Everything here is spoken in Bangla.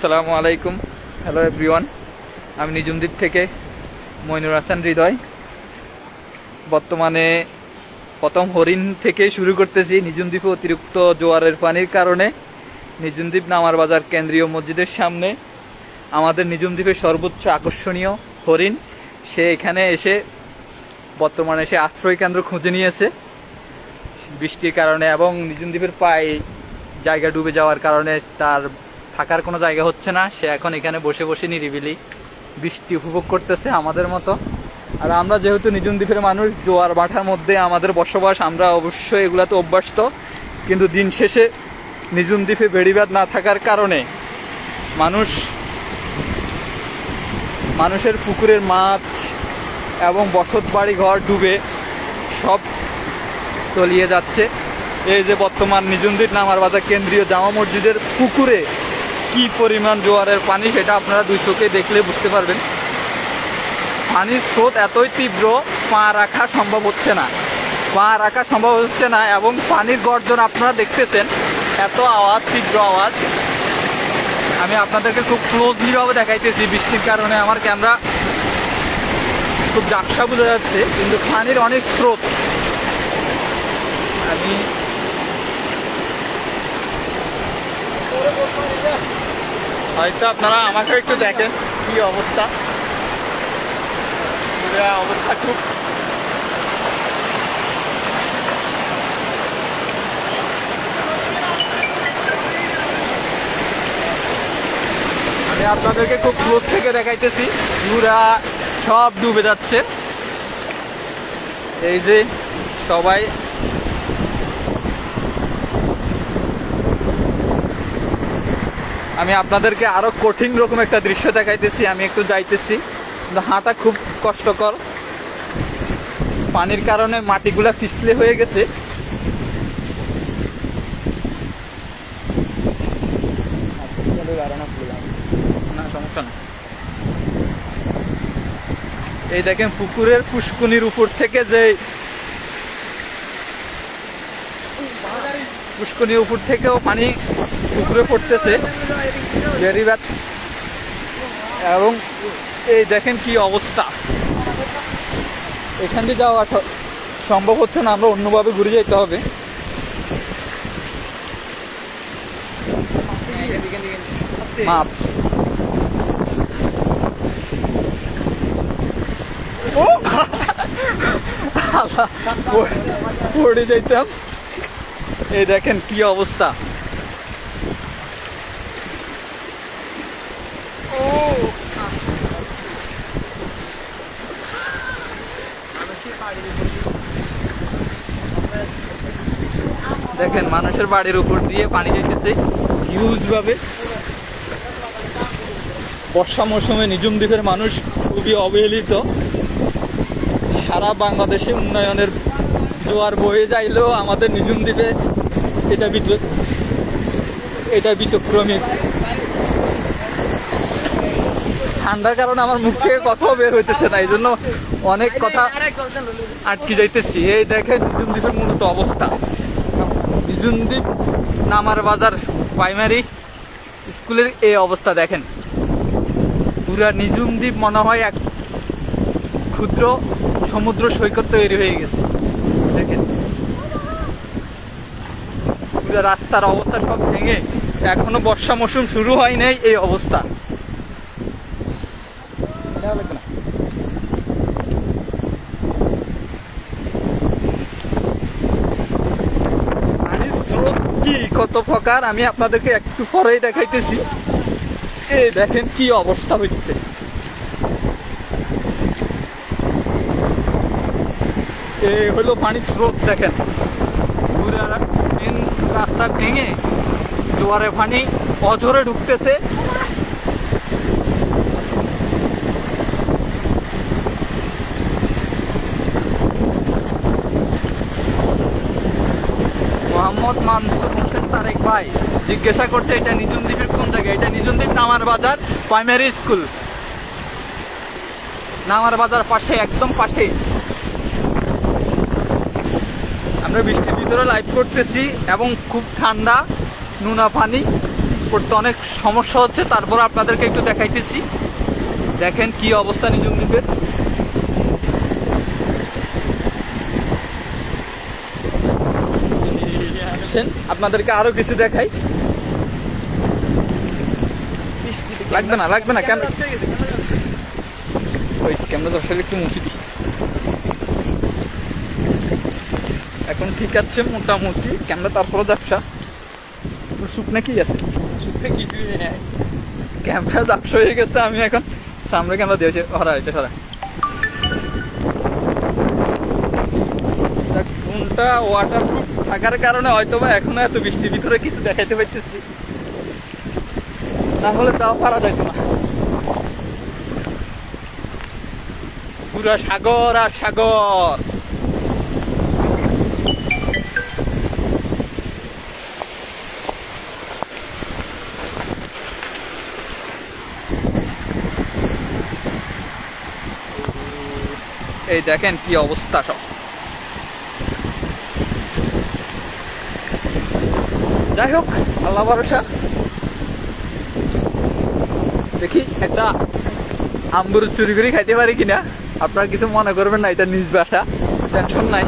আসসালামু আলাইকুম। হ্যালো এভরিওয়ান আমি নিজুমদ্বীপ থেকে মইনুর হাসান হৃদয়। বর্তমানে প্রথম হরিণ থেকে শুরু করতেছি নিজুমদ্বীপে অতিরিক্ত জোয়ারের পানির কারণে। নিজুমদ্বীপ নামার বাজার কেন্দ্রীয় মসজিদের সামনে। আমাদের নিজুমদ্বীপের সর্বোচ্চ আকর্ষণীয় হরিণ। সে এখানে এসে বর্তমানে সে আশ্রয় কেন্দ্র খুঁজে নিয়েছে। বৃষ্টির কারণে এবং নিজুমদ্বীপের পায়ে জায়গা ডুবে যাওয়ার কারণে তার থাকার কোনো জায়গা হচ্ছে না। সে এখন এখানে বসে বসে নিরিবিলি বৃষ্টি উপভোগ করতেছে আমাদের মতো। আর আমরা যেহেতু নিজুম দ্বীপের মানুষ, জোয়ার বাঁঠার মধ্যে আমাদের বসবাস, আমরা অবশ্যই এগুলাতে অভ্যস্ত। কিন্তু দিন শেষে নিজুম দ্বীপে বেড়িবাদ না থাকার কারণে মানুষ, মানুষের পুকুরের মাছ এবং বসত বাড়ি ঘর ডুবে সব তলিয়ে যাচ্ছে। এই যে বর্তমান নিজুমদ্বীপ নামার বাজার কেন্দ্রীয় জামা মসজিদের পুকুরে কি পরিমাণ জোয়ারের পানি সেটা আপনারা দুই চোখে দেখলে বুঝতে পারবেন। পানির স্রোত এতই তীব্র, পা রাখা সম্ভব হচ্ছে না। পা রাখা সম্ভব হচ্ছে না এবং পানির গর্জন আপনারা দেখতেছেন, এত আওয়াজ, তীব্র আওয়াজ। আমি আপনাদেরকে খুব ক্লোজলিভাবে দেখাইতেছি, বৃষ্টির কারণে আমার ক্যামেরা খুব জাকসা বোঝা যাচ্ছে, কিন্তু পানির অনেক স্রোত। আমি হয়তো আপনারা আমাকে একটু দেখেন কি অবস্থা। অবস্থা খুব আমি আপনাদেরকে খুব ক্লোজ থেকে দেখাইতেছি। পুরা সব ডুবে যাচ্ছে। এই যে সবাই আমি আপনাদেরকে আরও কঠিন রকম একটা দৃশ্য দেখাইতেছি, আমি একটু যাইতেছি। হাঁটা খুব কষ্টকর। পানির কারণে মাটিগুলা পিছলে হয়ে গেছে। সমস্যা এই দেখেন, পুকুরের পুষ্কুনির উপর থেকে যে পুষ্কুনির উপর থেকেও পানি পুকুরে পড়তেছে। বেরিবাদ এবং এই দেখেন কি অবস্থা। এখান দিয়ে যাওয়া সম্ভব হচ্ছে না, আমরা অন্যভাবে ঘুরে যেতে হবে। মাছ। ও! পড়ে যাইতাম। এই দেখেন কি অবস্থা। দেখেন মানুষের বাড়ির উপর দিয়ে পানি যাইতেছে হিউজ ভাবে। বর্ষা মৌসুমে নিজুম দ্বীপের মানুষ খুবই অবহেলিত। সারা বাংলাদেশে উন্নয়নের জোয়ার বয়ে যাইলেও আমাদের নিজুম দ্বীপে এটা বিত এটা বিতক্রমিক ঠান্ডার কারণে আমার মুখ থেকে কথাও বের হইতেছে না এই জন্য অনেক কথা আটকে যাইতেছি। এই দেখে নিজুম দ্বীপের মূলত অবস্থা। নিজুম দ্বীপ নামার বাজার প্রাইমারি স্কুলের এই অবস্থা দেখেন। পুরা নিজুম দ্বীপ মনে হয় এক ক্ষুদ্র সমুদ্র সৈকত তৈরি হয়ে গেছে। দেখেন। পুরো রাস্তার অবস্থা সব ভেঙে এখনও বর্ষা মৌসুম শুরু হয় নাই এই অবস্থা নেওয়া লাগবে না। পানির স্রোত কি কত প্রকার, আমি আপনাদেরকে একটু পরেই দেখাইতেছি। এ দেখেন কি অবস্থা হচ্ছে। এ হলো পানির স্রোত দেখেন। মেন রাস্তা ভেঙে জোয়ারে পানি অঝরে ঢুকতেছে। জিজ্ঞাসা করছে, এটা নিজুম দ্বীপের কোন জায়গায় এটা নিজুম দ্বীপ নামার বাজার প্রাইমারি স্কুল নামার বাজার পাশে, একদম পাশে। আমরা বৃষ্টির ভিতরে লাইভ করতেছি এবং খুব ঠান্ডা, নুনা পানি পড়তে অনেক সমস্যা হচ্ছে। তারপর আপনাদেরকে একটু দেখাইতেছি। দেখেন কি অবস্থা নিজুম দ্বীপের। আসেন, আপনাদেরকে আরও কিছু দেখাই। লাগবে না লাগবে না কেন ওই ক্যামেরা দর্শক একটু মুছি দিই। এখন ঠিক আছে মোটামুটি। ক্যামেরা তারপরে ব্যবসা। শুকনা কি আছে? কিছুই নেই। ক্যামেরা ব্যবসা হয়ে গেছে আমি এখন সামনে ক্যামেরা দিয়েছি। হরা এটা সরা। কোনটা ওয়াটার প্রুফ থাকার কারণে হয়তো বা এখনও এত বৃষ্টির ভিতরে কিছু দেখাইতে পারতেছি। না হলে তাও পারা যাইতো না। পুরা সাগর আর সাগর। এই দেখেন কি অবস্থা সব। যাই হোক, আল্লাহ ভরসা। দেখি একটা আম্বুর চুরি করে খাইতে পারি কিনা। আপনারা কিছু মনে করবেন না, এটা নিজ বাসা, টেনশন নাই।